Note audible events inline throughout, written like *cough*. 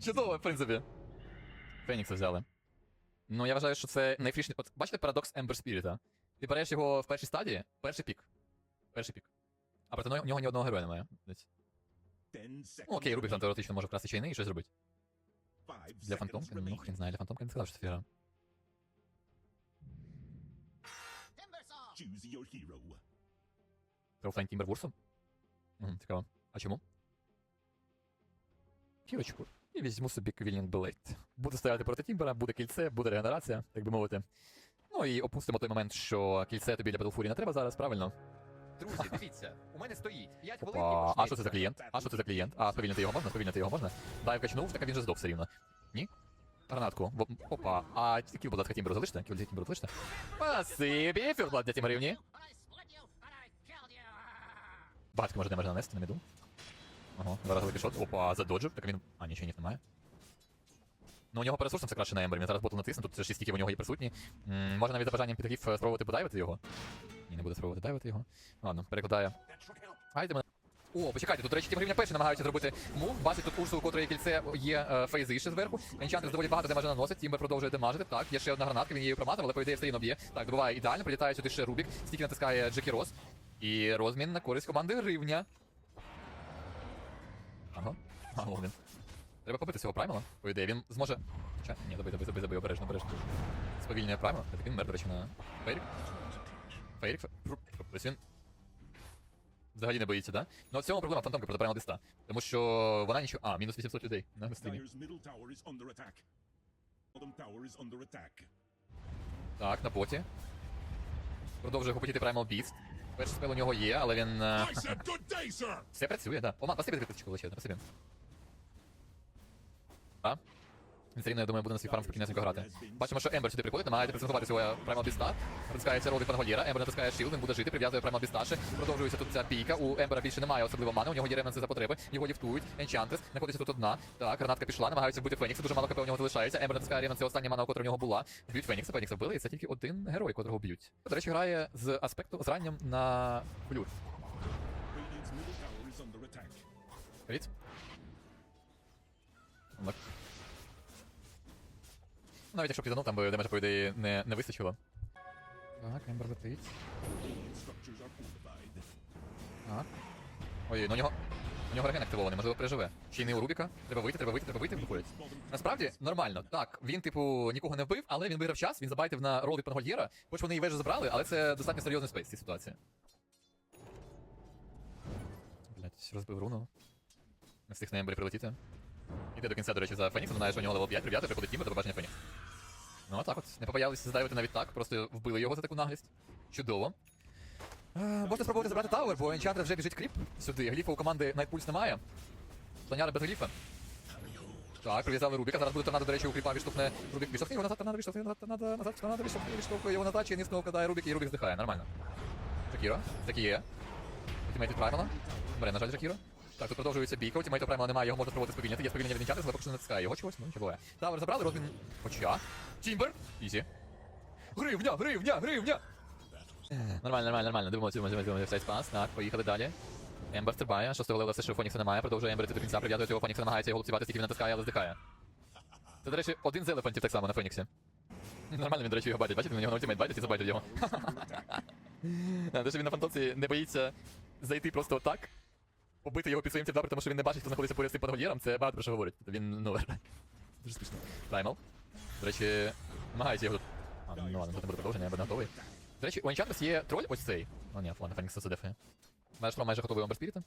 Чудово, в принципі. Фенікса взяли. Ну, я вважаю, що це найфрішний. От бачите парадокс Ember Spirit? Ти береш його в першій стадії, перший пік. Перший пік. А проти нього- нього ні одного героя немає. Ну, окей, Рубік там теоретично може вкрасти чайни і щось зробити. Для фантомки? Ну, хрін знає, для фантомки не сказав, що це фігра. Your Тімбер цікаво. А чому? Кірочку. І візьму собі Квілінг Блейд. Буду стояти проти Тімбера, буде кільце, буде регенерація, так би мовити. Ну і опустимо той момент, що кільце тобі для Батлфурі не треба зараз, правильно? Друзі, дивіться, у мене стоїть 5 хвилин Опа, А що це за клієнт? А що це за клієнт? А сповільнити його можна? Сповільнити його можна? Дай качнув, так він же здох все рівно. Ні? Гранатку. Опа. А кіл, будь ласка, Тімберу залиште? Кіл для Тімберу залиште? Спасибі, філблад для Тімберівні. Багатько може демедж нанести на міду. Ага, зараз великий шот. Опа, задоджив. Так він. А, нічого ніг немає. Ну, у нього по ресурсам це краще на Ембері. Він зараз ботл натисне, тут 6 стіків у нього є присутні. М, Можна навіть за бажанням підгрів е, спробувати подайвити його. Ні, не буде спробувати дайвити його. Ладно, перекладає. Айдемо. О, почекайте, тут, до речі, Тім Гривня перший намагаються зробити мув. Бачить тут Урсу, у котрої кільце є е, фейзи ще зверху. Енчантер доволі багато демежа наносить, Тімбер продовжує демажити. Так, є ще одна гранатка, він її промазав, але по ідеї все рівно б'є. Так, добиває ідеально, прилітає сюди ще Рубік, стільки натискає Джекі Рос. І розмін на користь команди Гривня. Ага. А, Логін. Треба побити цього праймала. По ідеї, він зможе. Хоча, ні, добий, добий, добий, добий, обережно, обережно. Сповільнює праймала. Так він мер, до речі, на Фейрік. Фейрік, Ось він взагалі не боїться, да? Ну, в цьому проблема фантомки проти Primal Beast. Тому що вона нічого. А, мінус 800 людей на attack. Так, на боті. Продовжує хопотіти Primal Beast. Перший спел у нього є, але він. е! Все працює, да. О, ман, спасибі за підписочку величезне, спасибі. А? Він рівно, я думаю, буде на свій фарм спокійнесенько грати. Бачимо, що Ембер сюди приходить, намагається презентувати свого Primal Beast. Натискається ролик Пангольєра, Ембер натискає shield, він буде жити, прив'язує Primal Beast. Продовжується тут ця бійка. У Ембера більше немає особливо мани, у нього є ремнанси за потреби, його ліфтують. Енчантес, знаходиться тут одна. Так, гранатка пішла, намагаються вбити Фенікса, дуже мало КП у нього залишається. Ембер натискає ремнанси, остання мана, котра у нього була. Б'ють Фенікса, Фенікса вбили, і це тільки один герой, котрого б'ють. До речі, грає з аспекту з ранням на attack. Привіт. Навіть якщо піданув, там би демеджа, по ідеї, не, не вистачило. Так, Ембер летить. Так. Ой, ну у нього. У нього реген активований, можливо, переживе. Ще й не у Рубіка. Треба вийти, треба вийти, треба вийти, виходить. Насправді, нормально. Так, він, типу, нікого не вбив, але він виграв час, він забайтив на рол від Пангольєра, хоч вони і вежу забрали, але це достатньо серйозний спейс в цій ситуації. Блять, розбив руну. Не встиг на Ембері прилетіти. Іде до кінця, до речі, за Феніксом, знає, що у нього левел 5, прив'язує, приходить Тімбер, до побачення Фенікс. Ну, а так от, не побоялися здаювати навіть так, просто вбили його за таку наглість. Чудово. Е, Можна спробувати забрати тавер, бо Енчантер вже біжить кріп сюди. Гліфа у команди Nightpulse немає. Слоняри без гліфа. Так, прив'язали Рубіка. Зараз буде торнадо, до речі, у кріпа відштовхне Рубік. Відштовхне його назад, торнадо, відштовхне назад, торнадо, назад, торнадо, відштовхне, відштовхує його назад, чи не вкладає Рубік, і Рубік здихає. Нормально. Шакіро. Так і є. Ультимейт Праймала. Бере, на жаль, Шакіро. Так, тут продовжується бійка, ультимейту Праймала немає, його можна спробувати сповільнити. Є сповільнення від але поки що натискає його чогось, ну нічого. Тавер забрали, розмін. Хоча. Тімбер. Ізі. Гривня, гривня, гривня. Нормально, нормально, нормально. Дивимося, дивимося, дивимося, все спас. Так, поїхали далі. Ембер стрибає, шостого левела все, у Фонікса немає, продовжує Ембер йти до прив'язує його, Фонікс намагається його лупцювати, стільки він натискає, але здихає. Це, до речі, один з елефантів так само на Феніксі. Нормально він, до речі, його бачить, бачите, на нього ультимейт бачить і забайтить його. *laughs* Те, що він на фантомці не боїться зайти просто так, побити його під своїм тіпдапер, тому що він не бачить, хто знаходиться поряд з тим пангольєром, це багато про що говорить. Тобто він, ну, *laughs* дуже смішно. Праймал. До речі, намагається його тут. А, ну ладно, тут не буде продовження, я буду готовий. До речі, у Enchantress є троль ось цей. О, ні, ладно, Фенікс це дефає. Маєш майже готовий Ембер Спіріта.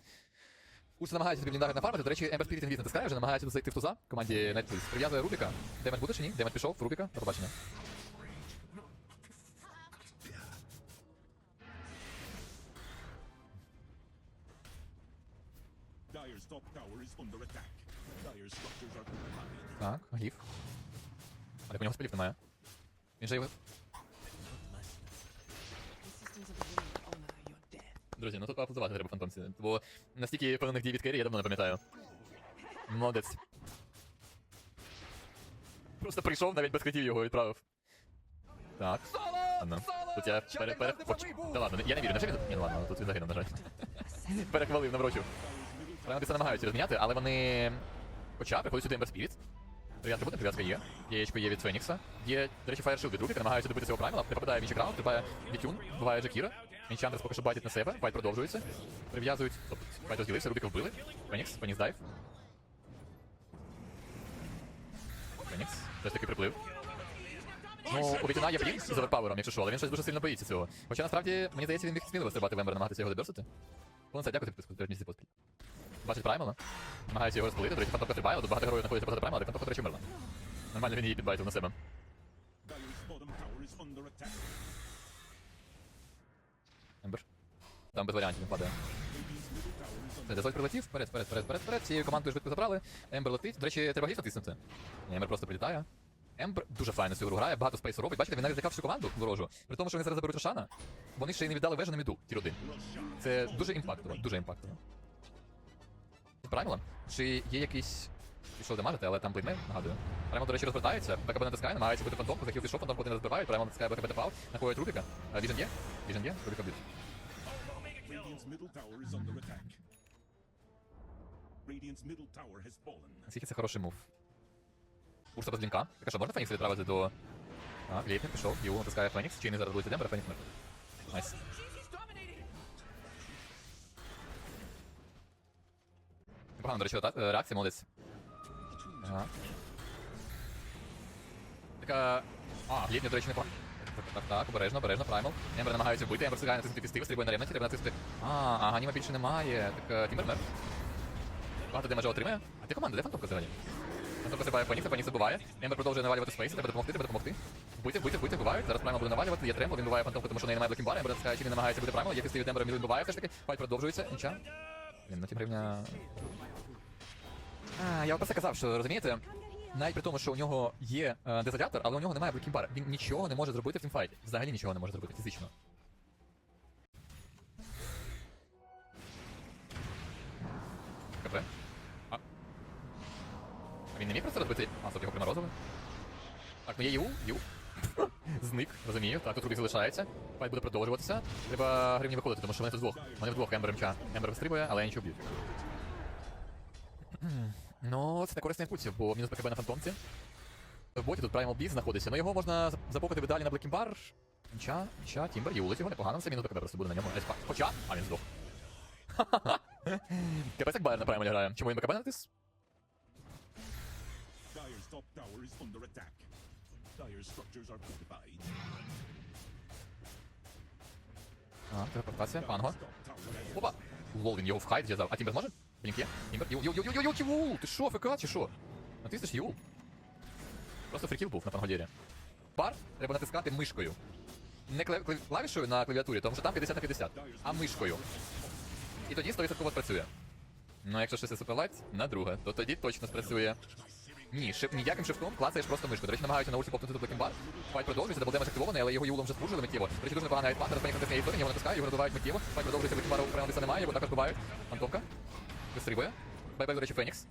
Урс намагається тобі бліндагер нафармити. До речі, Ембер Спіріт інвіз натискає, вже намагається зайти в туза команді Nightpulse. Прив'язує Рубіка. Демет буде чи ні? Демет пішов Рубіка. До побачення. Так, гліф. А у нього спелів немає. Він же його. Друзі, ну тут поаплодувати треба фантомці. Бо настільки певних дій від Керрі я давно не пам'ятаю. Молодець. Просто прийшов, навіть без хотів його відправив. Так. Ладно. Тут я пере... пере... Та ладно, я не вірю, невже він... Ні, ну ладно, тут він загинув, на жаль. Перехвалив, наврочив. Прямо це намагаються розміняти, але вони Хоча приходить сюди Ember Spirit. Прив'язка буде, прив'язка є. Яєчко є від Фенікса. Є, до речі, Fire Shield від Рубіка, намагаються добити цього праймала. Не попадає в інший раунд, трипає Вітюн, вбиває Джакіра. Енчантрес поки що байтить на себе, файт продовжується. Прив'язують. Тобто, файт розділився, Рубіка вбили. Фенікс, Фенікс дайв. Фенікс, щось таки приплив. Ну, у Вітюна є блінк з оверпавером, якщо що, але він щось дуже сильно боїться цього. Хоча насправді, мені здається, він міг сміливо стрибати в Ембер, намагатися його доберсити. Полонце, дякую за підписку, три місяці поспіль. Бачить Праймала, намагається його розпалити. До речі, фантомка стрибає, багато героїв знаходиться позади Праймала, але фантомка, до речі, мирна. Нормально він її підбайтив на себе. Ембер. Там без варіантів він падає. Дезольт прилетів, вперед, вперед, вперед, вперед, вперед. Цією командою швидко забрали. Ембер летить. До речі, треба гіс натиснути. Ембер просто прилітає. Ембер дуже файно цю гру грає, багато спейсу робить. Бачите, він навіть злякав всю команду ворожу. При тому, що вони зараз заберуть Рошана, вони ще й не віддали вежу на міду, тір 1. Це дуже імпактово, дуже імпактово. Праймала? Чи є якийсь. Пішов демажити, але там блейдмейн, нагадую. Праймал, до речі, розвертається, БКБ натискає, намагається бути фантомку, захил пішов, фантомку один раз збивають, Праймал натискає БКБ тепав, находить Рубіка. Віжен є? Віжен є? Рубіка б'ють. Наскільки це хороший мув. Урса без блінка. Так що, можна Фенікс відправити до... А, Лейпнер пішов, Ю натискає Фенікс, чи не зараз буде Дембер, Фенікс мертвий. Найс. Непогано, до речі, реакція, молодець. Ага. Така... А, Лейпнер, до речі, непогано. Так, так, так, обережно, обережно, Праймал. Ембер намагається вбити, Ембер встигає натиснути пістив, стрибує на ревнеті, треба натиснути. А, а Ганіма більше немає. Так, е, Тімбер мертв. Багато демеджа отримає. А ти команда, де фантомка взагалі? Фантомка забиває Фенікса, Фенікс забиває. Ембер продовжує навалювати спейс, треба допомогти, треба допомогти. Вбити, вбити, вбити, вбивають. Зараз Праймал буде навалювати, є трембл, він вбиває фантомку, тому що в неї немає блокімбара, Ембер натискає, чи він намагається бути Праймал, є фістив від Ембера, він вбиває все ж таки. Файт продовжується, ніча. Блін, ну тім рівня... А, я про це казав, що розумієте, навіть при тому, що у нього є е, дезолятор, але у нього немає блокімбара. Він нічого не може зробити в цім файті. Взагалі нічого не може зробити фізично. КП. А. А він не міг просто розбити. А, стоп, його приморозили. Так, ну є Ю, Ю. *laughs* Зник, розумію. Так, тут Рубік залишається. Файт буде продовжуватися. Треба гривні виходити, тому що вони тут вдвох. Вони вдвох Ембер МЧ. Ембер вистрибує, але нічого б'ють. Ну, це не корисний імпульсів, бо мінус БКБ на фантомці. В боті тут Primal Beast знаходиться. Ну його можна запокати далі на Блекімбар. Ча, ча, Тімбер, Юлить його непогано, все мінус БКБ просто буде на ньому. Хоча, а він здох. *laughs* Капець як Байер на Праймалі грає. Чому він БКБ натис? Dyer's top tower is under attack. Dyer's structures are fortified. А, телепортація, панго. Опа! Лол, він його в хайт зв'язав. А Тімбер зможе? Блінк є? Ю, ю, ю, ю, ю, ю, Юл! Ти що, ФК чи що? Натиснеш Юл? Просто фрікіл був на пангодірі. Пар треба натискати мишкою. Не клав- клав- клавішою на клавіатурі, тому що там 50 на 50, а мишкою. І тоді 100% спрацює. Ну, якщо щось суперлайт, на друге, то тоді точно спрацює. Ні, шип, ніяким шифтом клацаєш просто мишку. До речі, намагаються на ульті попнути до блокінбар. Файт продовжується, даблдемедж активований, але його юлом вже спружили миттєво. До речі, дуже непоганий айтпан, зараз паніка натисне його натискає, його надувають миттєво. Файт продовжується, блокінбару прямо немає, його також бувають. Антовка. Вистрибує. Бай-бай, до речі, Фенікс.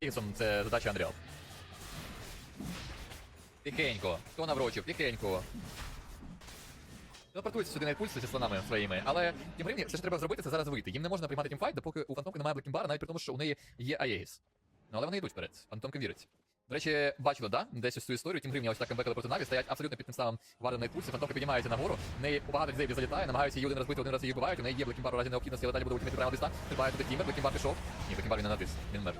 Ігсом це задача Андріал. Тихенько. Хто наврочив? Тихенько. Телепортується сюди на пульси зі слонами своїми, але тим рівні все ж треба зробити це зараз вийти. Їм не можна приймати тімфайт, допоки у фантомки немає блекімбара, навіть при тому, що у неї є Аєгіс. Ну але вони йдуть вперед. Фантомка вірить. До речі, бачили, да? Десь ось цю історію, тім гривня ось так камбекали проти Наві, стоять абсолютно під тим самим варений пульс, фантомка піднімається нагору, в неї багато людей залітає, намагаються її один раз бити, один раз її вбивають, у неї є блекімбар у разі необхідності, але далі буде ультимейт правила диста, стрибає туди Тімбер, блекімбар пішов. Ні, блекімбар він не надис, він мер.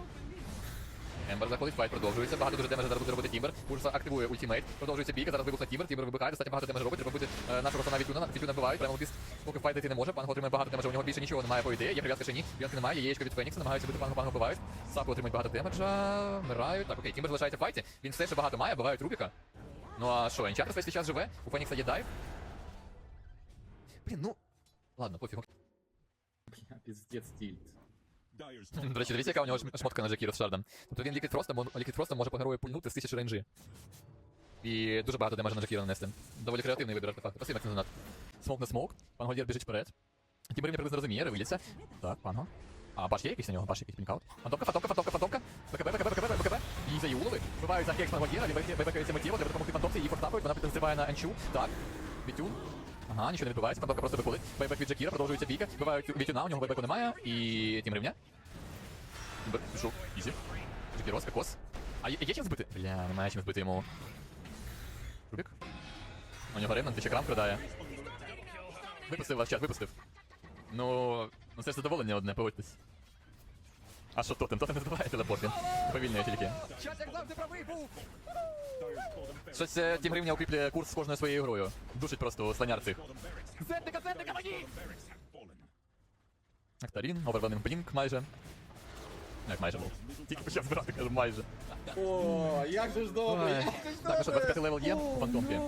Ембер заходить, файт продовжується. Багато дуже демеджа зараз буде робити Тімбер. Урса активує ультимейт. Продовжується бійка. Зараз вибухне Тімбер. Тімбер вибухає, достатньо багато демеджа робить. Треба бути е, нашого Росана Вітюна. Вітюна вбивають. Прямо біс. Поки файт дійти не може. Панго отримує багато демеджа. У нього більше нічого немає по ідеї. Є прив'язка ще ні. Прив'язки немає. Є яєчко від Фенікса. Намагаються бити панго, панго вбивають. Сапу отримують багато демеджа. Вмирають. Так, окей, Тімбер залишається в файті. Він все ще багато має, вбивають Рубіка. Ну а що, Енчантер весь час живе? У Фенікса є дайв. Блін, ну. Ладно, пофігу. Бля, пиздец тильт. До речі, дивіться, яка у нього шм- шмотка на Жакіра з. Тобто він ліквід фростом, мо- ліквід фростом може по герою пульнути з тисячі рейнджі. І дуже багато демежа на Жакіра нанести. Доволі креативний вибір артефакту. Спасибо, як не Смок на смок. Пан Гольдір біжить вперед. Тім рівня приблизно розуміє, ревиляться. Так, панго. А, баш є якийсь на нього, баш якийсь пінкаут. Фантомка, фантомка, фантомка, фантомка. БКБ, БКБ, БКБ, БКБ. Її заюлили. Вбивають за хекс Пан Гольдіра, бебекається миттєво, треба допомогти фантомці, її фортапують, вона підстрибає на Анчу. Так, Бітюн. Ага, нічого не відбувається, Пантовка просто виходить. Бейбек від Джакіра, продовжується бійка, вбивають Вітюна, у нього бейбеку немає, і тім рівня. Пішов, ізі. Джакірос, кокос. А є, є чим збити? Бля, немає чим збити йому. Рубік. У нього ремнант, тисяча крам крадає. Випустив ваш чат, випустив. Ну, ну це ж задоволення одне, погодьтесь. А що тотем? Тотем не збиває телепорт, він повільнює тільки. Щось е, тім рівня укріплює курс з кожною своєю грою. Душить просто слоняр цих. Зендика, зендика, мені! Нектарін, овервелинг блінк майже. Ну, Як майже був. Тільки почав збирати, кажу, майже. О, як же ж добре, Ой. як же ж Так, ну що, добре. 25 левел є у фантомки.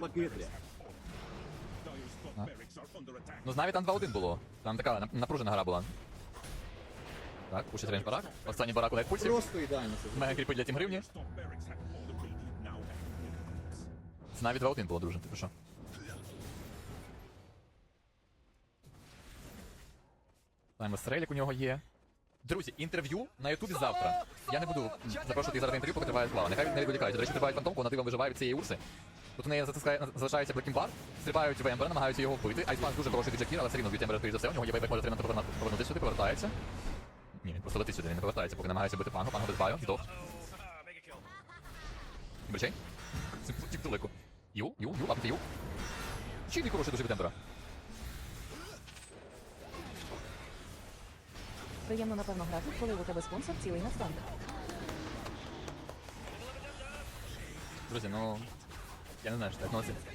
Пакетря. Dyer's top Huh? barracks are. Ну, з навіть там 2-1 було. Там така напружена гра була. Так, пушить рейндж барак. Останній барак у пульсів. Просто ідеально. Мега кріпить для тім гривні. З навіть 2-1 було, друже, ти що? Тайм стрелік у нього є. Друзі, інтерв'ю на Ютубі завтра. Я не буду запрошувати їх зараз на інтерв'ю, поки триває слава. Нехай не відволікаються. До речі, тривають фантомку, вона дивом виживає від цієї урси. Тут у неї затискає, залишається Блекімбар, стрибають в Ембера, намагаються його вбити. Айсман дуже хороший від Джакіра, але все рівно б'ють Ембера, скоріш за все. У нього є бейбек, може отримати повернути- сюди, повертається. Ні, він просто летить сюди, він не повертається, поки намагається бити пангу, пангу без баю, здох. Бричей? Це втік далеко. Ю, ю, ю, апти ю. Чи хороший дуже від Ембера? Приємно, напевно, грати, коли у тебе спонсор цілий наставник. Друзі, ну. Я не знаю, що так носить.